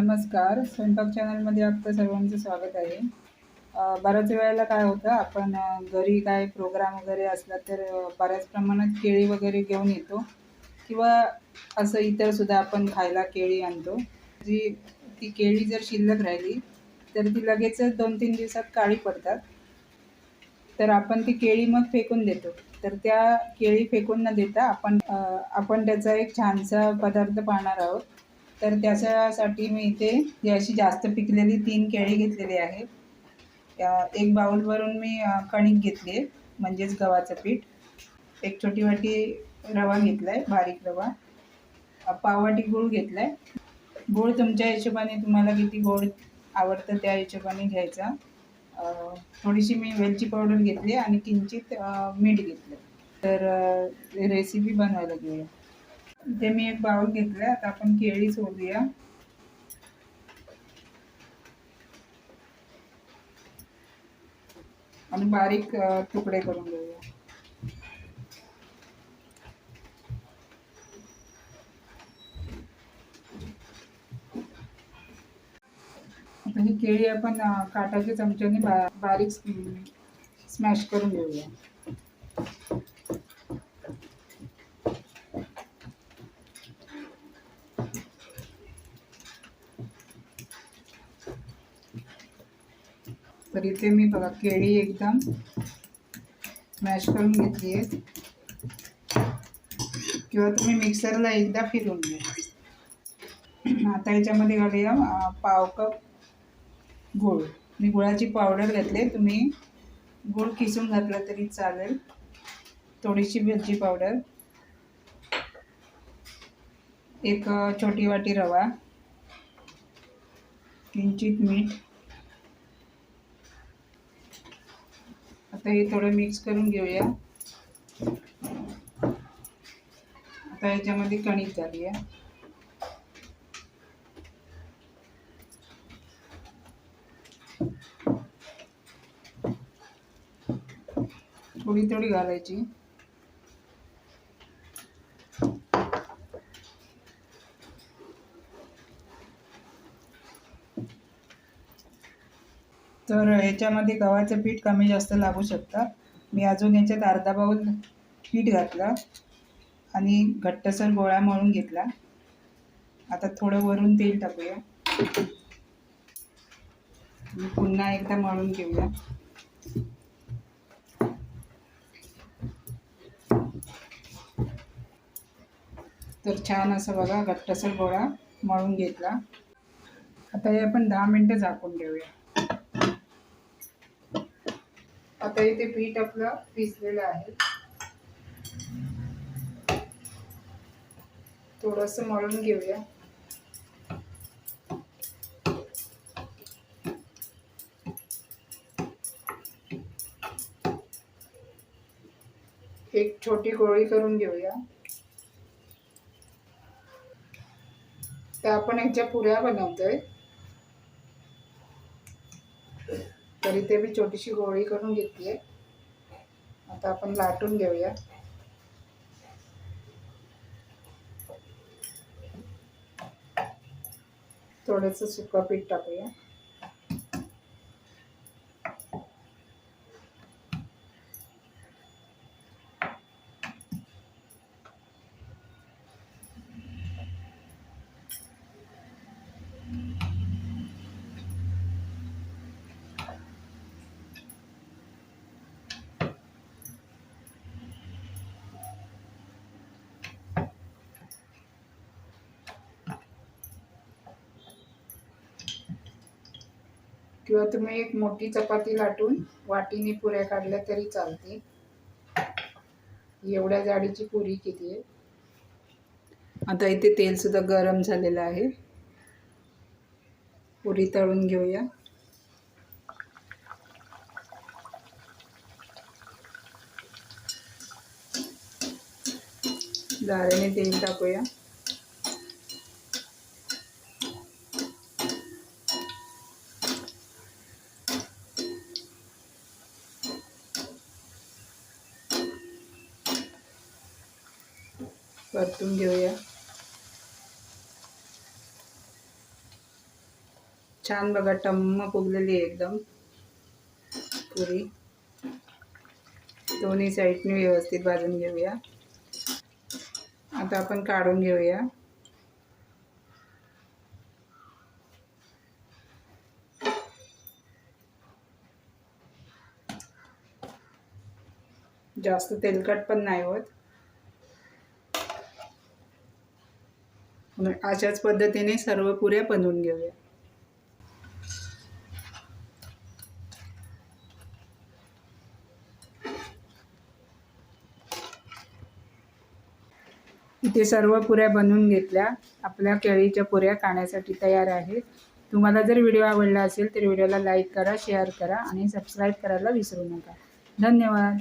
नमस्कार. स्वयंपाक चॅनलमध्ये आपलं सर्वांचं स्वागत आहे. बऱ्याच वेळेला काय होतं आपण घरी काय प्रोग्राम वगैरे असला तर बऱ्याच प्रमाणात केळी वगैरे घेऊन येतो. किंवा असं इतर सुद्धा आपण खायला केळी आणतो. जी ती केळी जर शिल्लक राहिली तर ती लगेचच दोन तीन दिवसात काळी पडतात. तर आपण ती केळी मग फेकून देतो. तर त्या केळी फेकून न देता आपण आपण त्याचा एक छानसा पदार्थ पाहणार आहोत. तर त्याच्यासाठी मी इथे ही अशी जास्त पिकलेली तीन केळी घेतलेली आहेत. एक बाउलवरून मी कणिक घेतली आहे म्हणजेच गव्हाचं पीठ. एक छोटी वाटी रवा घेतला आहे बारीक रवा. पाववाटी गूळ घेतला आहे गूळ तुमच्या हिशोबाने तुम्हाला किती गोड आवडतं त्या हिशोबाने घ्यायचा. थोडीशी मी वेलची पावडर घेतली आणि किंचित मीठ घेतलं. तर रेसिपी बनवायला घेऊया. इथे मी एक बाउल घेतलाय आता आपण केळी सोडूया. आणि बारीक तुकडे करून घेऊया. आता ही केळी आपण काटाच्या चमच्याने बा बारीक स्मॅश करून घेऊया. तर इथे मी बघा केळी एकदम स्मॅश करून घेतली आहे. किंवा तुम्ही मिक्सरला एकदा फिरून घ्या. आता याच्यामध्ये घालूया पाव कप गूळ. मी गुळाची पावडर घातली तुम्ही गूळ किसून घातला तरी चालेल. थोडीशी मिरची पावडर एक छोटी वाटी रवा किंचित मीठ. आता हे थोडं मिक्स करून घेऊया. आता याच्यामध्ये कणिक घालूया थोडी थोडी घालायची. तर ह्याच्यामध्ये गव्हाचं पीठ कमी जास्त लागू शकतं. मी अजून याच्यात अर्धा बाऊल पीठ घातलं आणि घट्टसर गोळा मळून घेतला. आता थोडं वरून तेल टाकूया. पुन्हा एकदा मळून घेऊया. तर छान असं बघा घट्टसर गोळा मळून घेतला. आता हे आपण दहा मिनटं झाकून घेऊया आता इथे पीठ आपलं भिजलेलं आहे. थोडस मळून घेऊया. एक छोटी गोळी करून घेऊया. त्या आपण ह्याच्या पुऱ्या बनवतोय. तर इथे मी छोटीशी गोळी करून घेतली आता आपण लाटून घेऊया. थोडंसं सुकं पीठ टाकूया. किंवा तुम्ही एक मोठी चपाती लाटून वाटीने पुऱ्या काढल्या तरी चालते. एवढ्या जाडीची पुरी किती आहे? आता इथे तेलसुद्धा गरम झालेलं आहे. पुरी तळून घेऊया. जाळ्याने तेल टाकूया. परतून घेऊया. छान बघा टम्म फुगलेली आहे एकदम. पुरी. दोन्ही साईडने व्यवस्थित भाजून घेऊया. आता आपण काढून घेऊया. जास्त तेलकट पण नाही होत. म्हणजे अशाच पद्धतीने सर्व पुऱ्या बनवून घेऊया. इथे सर्व पुऱ्या बनवून घेतल्या. आपल्या केळीच्या पुऱ्या खाण्यासाठी तयार आहेत. तुम्हाला जर व्हिडिओ आवडला असेल तर व्हिडिओला लाईक करा शेअर करा आणि सबस्क्राईब करायला विसरू नका. धन्यवाद.